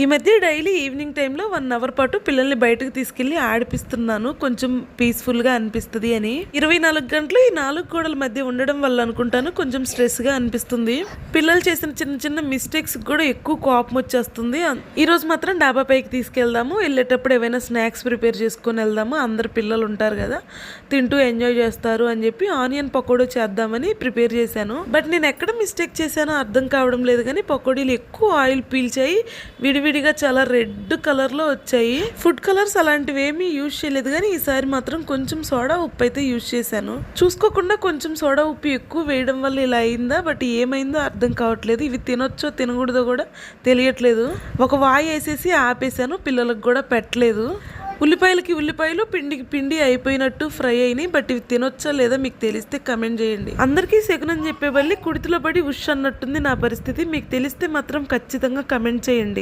ఈ మధ్య daily evening టైంలో వన్ అవర్ పాటు పిల్లల్ని బయటకు తీసుకెళ్ళి ఆడిపిస్తున్నాను. కొంచెం పీస్ఫుల్గా అనిపిస్తుంది అని. ఇరవై నాలుగు గంటలు ఈ నాలుగు గోడల మధ్య ఉండడం వల్ల అనుకుంటాను. కొంచెం స్ట్రెస్గా అనిపిస్తుంది. పిల్లలు చేసిన చిన్న చిన్న మిస్టేక్స్ కూడా ఎక్కువ కోపం వచ్చేస్తుంది. ఈరోజు ఈ రోజు మాత్రం డాబా పైకి తీసుకెళ్దాము. వెళ్ళేటప్పుడు ఏవైనా స్నాక్స్ ప్రిపేర్ చేసుకొని వెళ్దాము. అందరు పిల్లలు ఉంటారు కదా. తింటూ ఎంజాయ్ చేస్తారు అని చెప్పి ఆనియన్ పకోడీ చేద్దామని ప్రిపేర్ చేశాను. బట్ నేను ఎక్కడ మిస్టేక్ చేశానో అర్థం కావడం లేదు కానీ పకోడీలు ఎక్కువ ఆయిల్ పీల్చాయి. వీడి విడివిడిగా చాలా రెడ్ కలర్లో వచ్చాయి. ఫుడ్ కలర్స్ అలాంటివి ఏమీ యూజ్ చేయలేదు. కానీ ఈసారి మాత్రం కొంచెం సోడా ఉప్పు అయితే యూజ్ చేశాను. చూసుకోకుండా కొంచెం సోడా ఉప్పు ఎక్కువ వేయడం వల్ల ఇలా అయిందా? బట్ ఏమైందో అర్థం కావట్లేదు. ఇవి తినొచ్చో తినకూడదో కూడా తెలియట్లేదు. ఒక వాయి వేసేసి ఆపేసాను పిల్లలకు కూడా పెట్టలేదు. ఉల్లిపాయలకి ఉల్లిపాయలు పిండికి పిండి అయిపోయినట్టు ఫ్రై అయినాయి. బట్ ఇవి తినొచ్చా లేదా మీకు తెలిస్తే కమెంట్ చేయండి. అందరికీ శకునం చెప్పే బల్లి కుడితిలో పడి ఉష్ అన్నట్టుంది నా పరిస్థితి. మీకు తెలిస్తే మాత్రం ఖచ్చితంగా కమెంట్ చేయండి.